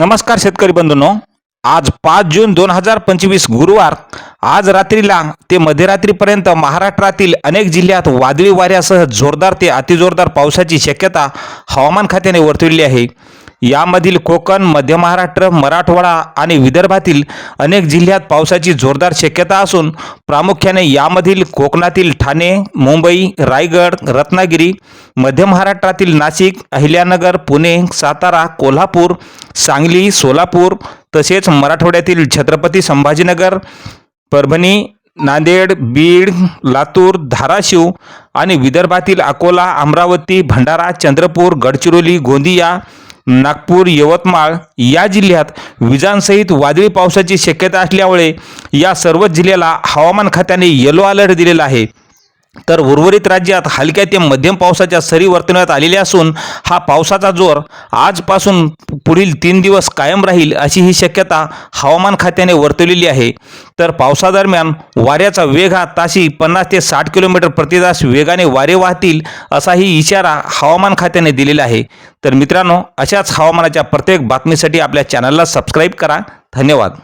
नमस्कार शेतकरी बंधूंनो. आज पाच जून दोन हजार पंचवीस गुरुवार. आज रात्रीला ते मध्यरात्रीपर्यंत महाराष्ट्रातील अनेक जिल्ह्यात वादळी वाऱ्यासह जोरदार ते अतिजोरदार पावसाची शक्यता हवामान खात्याने वर्तविली आहे. यामधील कोकण मध्य महाराष्ट्र मराठवाडा आणि विदर्भातील अनेक जिल्ह्यात पावसाची जोरदार शक्यता असून प्रामुख्याने यामधील कोकणातील ठाणे मुंबई रायगड रत्नागिरी मध्य महाराष्ट्रातील नाशिक अहिल्यानगर पुणे सातारा कोल्हापूर सांगली सोलापूर तसेच मराठवाड्यातील छत्रपती संभाजीनगर परभणी नांदेड बीड लातूर धाराशिव आणि विदर्भातील अकोला अमरावती भंडारा चंद्रपूर गडचिरोली गोंदिया नागपूर यवतमाळ या जिल्ह्यात विजांसहित वादळी पावसाची शक्यता असल्यामुळे या सर्वच जिल्ह्याला हवामान खात्याने येलो अलर्ट दिलेला आहे. तर उर्वरित राज्यात हलक्या ते मध्यम पावसाच्या सरी वर्तवण्यात आलेल्या असून हा पावसाचा जोर आजपासून पुढील तीन दिवस कायम राहील अशी ही शक्यता हवामान खात्याने वर्तवलेली आहे. तर पावसादरम्यान वाऱ्याचा वेग हा ताशी पन्नास ते साठ किलोमीटर प्रतितास वेगाने वारे वाहतील असाही इशारा हवामान खात्याने दिलेला आहे. तर मित्रांनो अशाच हवामानाच्या प्रत्येक बातमीसाठी आपल्या चॅनलला सबस्क्राईब करा. धन्यवाद.